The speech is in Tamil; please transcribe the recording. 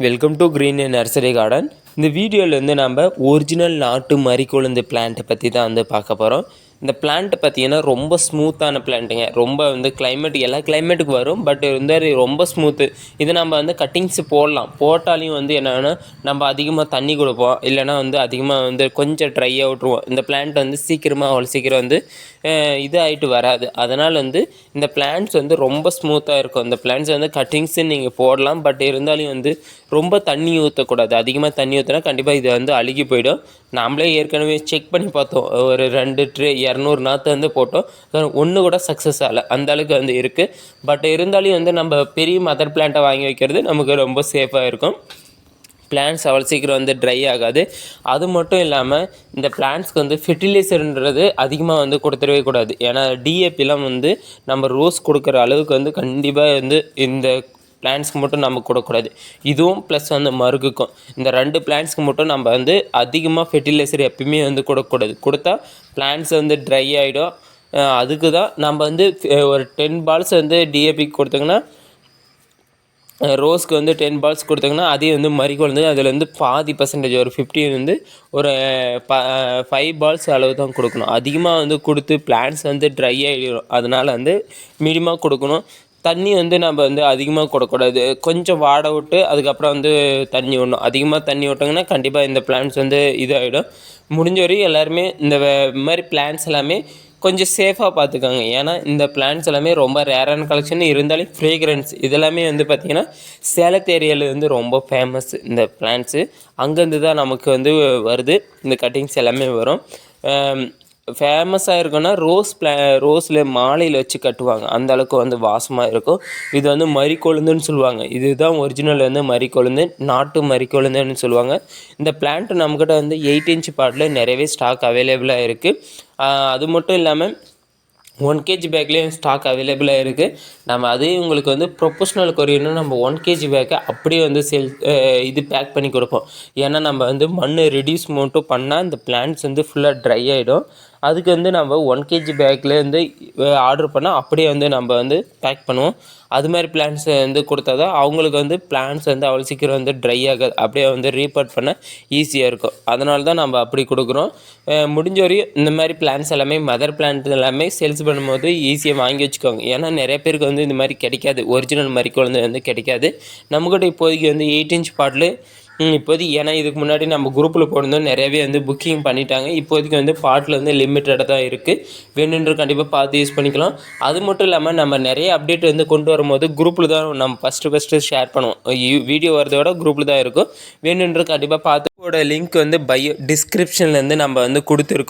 Welcome to green nursery garden இந்த வீடியோவில் வந்து நம்ம ஒரிஜினல் நாட்டு மறிக்கொழுந்து பிளான்ட்டை பற்றி தான் வந்து பார்க்க போகிறோம் இந்த பிளான்ட் பார்த்தீங்கன்னா ரொம்ப ஸ்மூத்தான பிளான்ட்டுங்க ரொம்ப வந்து கிளைமேட் எல்லா கிளைமேட்டுக்கு வரும் பட் வந்து ரொம்ப ஸ்மூத்து இது நம்ம வந்து கட்டிங்ஸ் போடலாம். போட்டாலையும் வந்து என்னென்னா நம்ம அதிகமாக தண்ணி கொடுப்போம். இல்லைன்னா வந்து அதிகமாக வந்து கொஞ்சம் ட்ரையாக விட்ருவோம் இந்த பிளான்ட் வந்து சீக்கிரமாக அவ்வளோ சீக்கிரம் வந்து இது ஆகிட்டு வராது. அதனால் வந்து இந்த பிளான்ட்ஸ் வந்து ரொம்ப ஸ்மூத்தாக இருக்கும். இந்த பிளான்ட்ஸ் வந்து கட்டிங்ஸு நீங்கள் போடலாம். பட் இருந்தாலும் வந்து ரொம்ப தண்ணி ஊற்றக்கூடாது அதிகமாக தண்ணி ஊற்றினா கண்டிப்பாக இது வந்து அழுகி போயிடும். நாமளே ஏற்கனவே செக் பண்ணி பார்த்தோம். ஒரு ரெண்டு ட்ரே இரநூறு நாற்று வந்து போட்டோம். ஒன்று கூட சக்ஸஸ் ஆகலை. அந்த அளவுக்கு வந்து இருக்குது பட் இருந்தாலும் வந்து நம்ம பெரிய மதர் பிளான்ட்டை வாங்கி வைக்கிறது நமக்கு ரொம்ப சேஃபாக இருக்கும். பிளான்ஸ் அவ்வளோ சீக்கிரம் வந்து ட்ரை ஆகாது. அது மட்டும் இல்லாமல் இந்த பிளான்ஸ்க்கு வந்து ஃபெர்டிலைசர்ன்றது அதிகமாக வந்து கொடுத்துடவே கூடாது. ஏன்னா டிஏபிலாம் வந்து நம்ம ரோஸ் கொடுக்குற அளவுக்கு வந்து கண்டிப்பாக வந்து இந்த பிளான்ஸ்க்கு மட்டும் நம்ம கொடுக்கக்கூடாது. இதுவும் ப்ளஸ் வந்து மருகுக்கும். இந்த ரெண்டு பிளான்ஸ்க்கு மட்டும் நம்ம வந்து அதிகமாக ஃபெர்டிலைசர் எப்பயுமே வந்து கொடுக்கக்கூடாது. கொடுத்தா பிளான்ஸ் வந்து ட்ரை ஆகிடும் அதுக்கு தான் நம்ம வந்து ஒரு டென் பால்ஸ் வந்து டிஏபிக்கு கொடுத்தோங்கன்னா ரோஸ்க்கு வந்து டென் பால்ஸ் கொடுத்தாங்கன்னா அதே வந்து மறிக்கொழுந்து அதில் வந்து பாதி பர்சன்டேஜ் ஒரு ஃபிஃப்டின் வந்து ஒரு ப ஃபைவ் பால்ஸ் அளவு தான் கொடுக்கணும். அதிகமாக வந்து கொடுத்து பிளான்ஸ் வந்து ட்ரை ஆகிடும் அதனால் வந்து மீடியமாக கொடுக்கணும். தண்ணி வந்து நம்ம வந்து அதிகமாக கொடக்கூடாது கொஞ்சம் வாட விட்டு அதுக்கப்புறம் வந்து தண்ணி விடணும். அதிகமாக தண்ணி விட்டோங்கன்னா கண்டிப்பாக இந்த பிளான்ஸ் வந்து இதாகிடும் முடிஞ்ச வரையும் எல்லாருமே இந்த மாதிரி பிளான்ஸ் எல்லாமே கொஞ்சம் சேஃபாக பார்த்துக்கோங்க. ஏன்னா இந்த பிளான்ஸ் எல்லாமே ரொம்ப ரேரான கலெக்ஷன் இருந்தாலும் ஃப்ரேக்ரன்ஸ் இதெல்லாமே வந்து பார்த்திங்கன்னா சேலத்து ஏரியாவில் வந்து ரொம்ப ஃபேமஸ் இந்த பிளான்ஸு அங்கேருந்து தான் நமக்கு வந்து வருது. இந்த கட்டிங்ஸ் எல்லாமே வரும். ஃபேமஸாக இருக்குன்னா ரோஸ் பிளா ரோஸில் மாலையில் வச்சு கட்டுவாங்க. அந்த அளவுக்கு வந்து வாசமாக இருக்கும். இது வந்து மறிக்கொழுந்துன்னு சொல்லுவாங்க. இதுதான் ஒரிஜினல் வந்து மறிக்கொழுந்து நாட்டு மறிக்கொழுந்துன்னு சொல்லுவாங்க. இந்த பிளான்ட் நம்மக்கிட்ட வந்து எயிட் இன்ச் பாட்டில் நிறையவே ஸ்டாக் அவைலபிளாக இருக்குது அது மட்டும் இல்லாமல் ஒன் கேஜி பேக்லேயும் ஸ்டாக் அவைலபிளாக இருக்குது நம்ம அதே உங்களுக்கு வந்து ப்ரொஃபஷ்னல் கொரியர்னு நம்ம ஒன் கேஜி பேக்கை அப்படியே வந்து செல் இது பேக் பண்ணி கொடுப்போம். ஏன்னா நம்ம வந்து மண் ரெடியூஸ் மட்டும் பண்ணால் இந்த பிளான்ட்ஸ் வந்து ஃபுல்லாக ட்ரை ஆகிடும் அதுக்கு வந்து நம்ம ஒன் கேஜி பேக்லேருந்து ஆர்டர் பண்ணால் அப்படியே வந்து நம்ம வந்து பேக் பண்ணுவோம். அது மாதிரி பிளான்ஸ் வந்து கொடுத்தா தான் அவங்களுக்கு வந்து பிளான்ஸ் வந்து அவ்வளோ சீக்கிரம் வந்து ட்ரை ஆகாது. அப்படியே வந்து ரீபோர்ட் பண்ண ஈஸியாக இருக்கும். அதனால தான் நம்ம அப்படி கொடுக்குறோம். முடிஞ்ச வரையும் இந்த மாதிரி பிளான்ஸ் எல்லாமே மதர் பிளான்ட் எல்லாமே சேல்ஸ் பண்ணும்போது ஈஸியாக வாங்கி வச்சுக்கோங்க. ஏன்னா நிறைய பேருக்கு வந்து இந்த மாதிரி கிடைக்காது. ஒரிஜினல் மாதிரி குழந்தை வந்து கிடைக்காது. நம்மக்கிட்ட இப்போதைக்கு வந்து எயிட் இன்ச் பாட்டில் இப்போதைக்கு ஏன்னா இதுக்கு முன்னாடி நம்ம குரூப்பில் போனதும் நிறையவே வந்து புக்கிங் பண்ணிட்டாங்க. இப்போதைக்கு வந்து பாட்டில் வந்து லிமிட்டடாக தான் இருக்குது வேணுன்ற கண்டிப்பாக பார்த்து யூஸ் பண்ணிக்கலாம். அது மட்டும் இல்லாமல் நம்ம நிறைய அப்டேட் வந்து கொண்டு வரும்போது குரூப்பில் தான் நம்ம ஃபஸ்ட்டு ஃபஸ்ட்டு ஷேர் பண்ணுவோம். வீடியோ வரதோட குரூப்பில் தான் இருக்கும். வேணுன்ற கண்டிப்பாக பார்த்து லிங்க் வந்து பயோ டிஸ்கிரிப்ஷன்லேருந்து நம்ம வந்து கொடுத்துருக்கோம்.